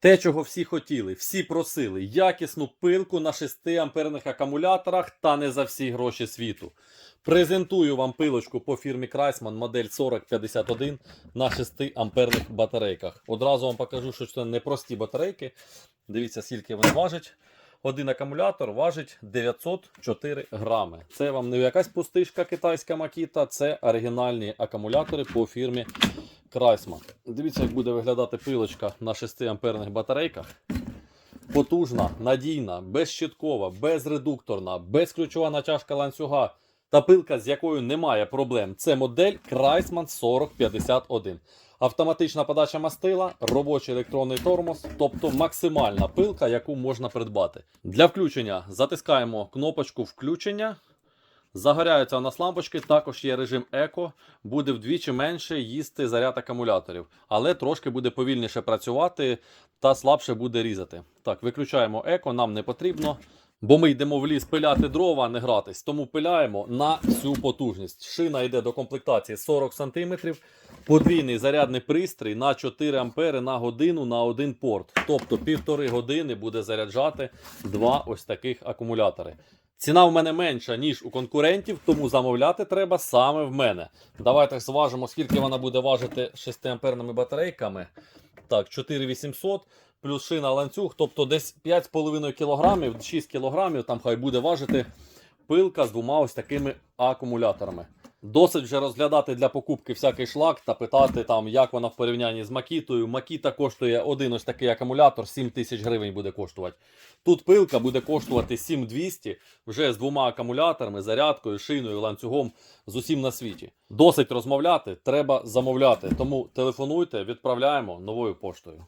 Те, чого всі хотіли, всі просили, якісну пилку на 6 амперних акумуляторах та не за всі гроші світу. Презентую вам пилочку по фірмі Крайсман модель 4051 на 6 амперних батарейках. Одразу вам покажу, що це не прості батарейки. Дивіться, скільки вони важать. Один акумулятор важить 904 грами. Це вам не якась пустишка китайська макіта, це оригінальні акумулятори по фірмі Крайсман. Дивіться, як буде виглядати пилочка на 6 амперних батарейках. Потужна, надійна, безщиткова, безредукторна, безключова натяжка ланцюга та пилка, з якою немає проблем. Це модель Крайсман 4051. Автоматична подача мастила, робочий електронний тормоз, тобто максимальна пилка, яку можна придбати. Для включення затискаємо кнопочку включення. Загоряються у нас лампочки, також є режим еко, буде вдвічі менше їсти заряд акумуляторів, але трошки буде повільніше працювати та слабше буде різати. Так, виключаємо еко, нам не потрібно, бо ми йдемо в ліс пиляти дрова, а не гратись. Тому пиляємо на всю потужність. Шина йде до комплектації 40 см, подвійний зарядний пристрій на 4 ампери на годину на один порт. Тобто півтори години буде заряджати два ось таких акумулятори. Ціна в мене менша, ніж у конкурентів, тому замовляти треба саме в мене. Давайте зважимо, скільки вона буде важити 6 амперними батарейками. Так, 4800 плюс шина ланцюг, тобто десь 5,5 кг, 6 кг, там хай буде важити пилка з двома ось такими акумуляторами. Досить вже розглядати для покупки всякий шлак та питати, там, як вона в порівнянні з Макітою. Макіта коштує один ось такий акумулятор, 7 тисяч гривень буде коштувати. Тут пилка буде коштувати 7200 вже з двома акумуляторами, зарядкою, шиною, ланцюгом з усім на світі. Досить розмовляти, треба замовляти. Тому телефонуйте, відправляємо новою поштою.